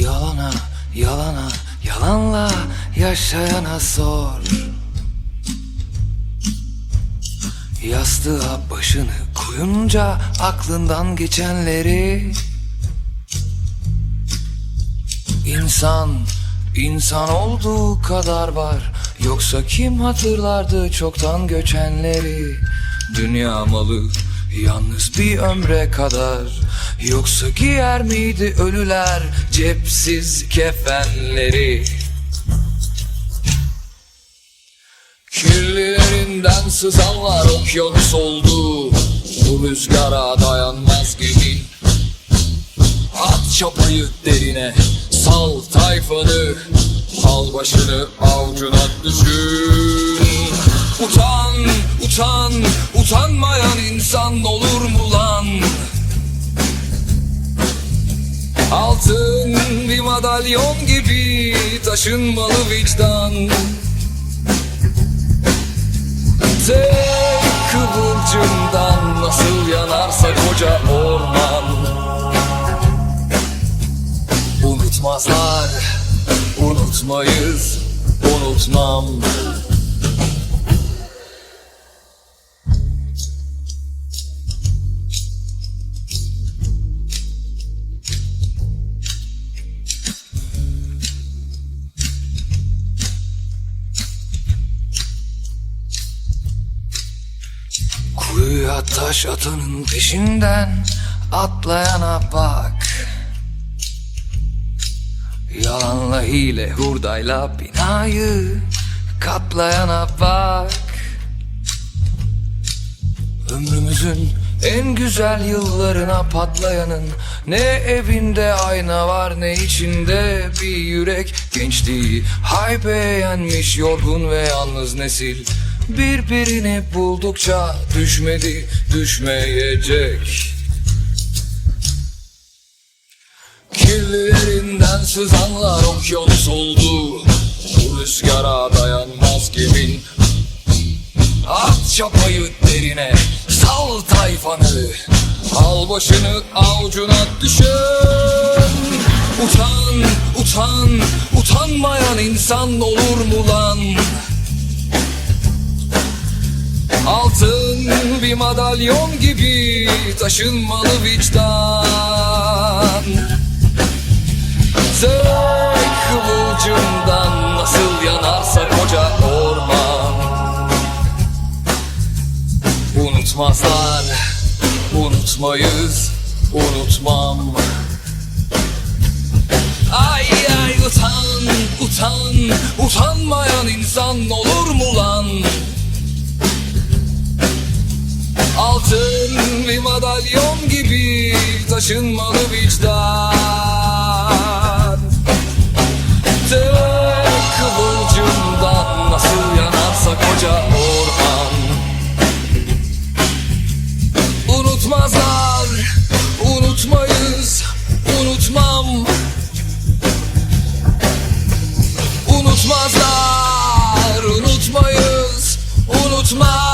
Yalana, yalana, yalanla yaşayana sor. Yastığa başını koyunca aklından geçenleri. İnsan, insan olduğu kadar var. Yoksa kim hatırlardı çoktan göçenleri? Dünya malı yalnız bir ömre kadar. Yoksa giyer miydi ölüler cepsiz kefenleri? Kirlilerinden sızanlar okyanus oldu. Bu rüzgara dayanmaz gibi At çapayı derine Sal tayfanı. Al başını avucuna düşün Utan, utan, utanmayan insan olur mu lan? Altın bir madalyon gibi taşınmalı vicdan. Tek kıvılcımdan nasıl yanarsa koca orman. Unutmazlar, unutmayız, unutmam Kuyuya taş atanın peşinden atlayana bak. Yalanla hile hurdayla binayı katlayana bak. Ömrümüzün en güzel yıllarına patlayanın Ne evinde ayna var ne içinde bir yürek Gençliği. Haybe yenmiş yorgun ve yalnız nesil Birbirini buldukça düşmedi düşmeyecek. Kirlilerinden sızanlar okyanus oldu. Bu rüzgara dayanmaz gemin At çapayı derine Sal tayfanı. Al başını avucuna düşün. Utan, utan, utanmayan insan olur mu lan? Altın bir madalyon gibi taşınmalı vicdan. Tek kıvılcımdan nasıl yanarsa koca orman. Unutmazlar, unutmayız, unutmam. Ay Altın bir madalyon gibi taşınmalı vicdan. Tıpkı kıvılcımdan nasıl yanarsa koca orman. Unutmazlar, unutmayız, unutmam. Unutmazlar, unutmayız, unutmam.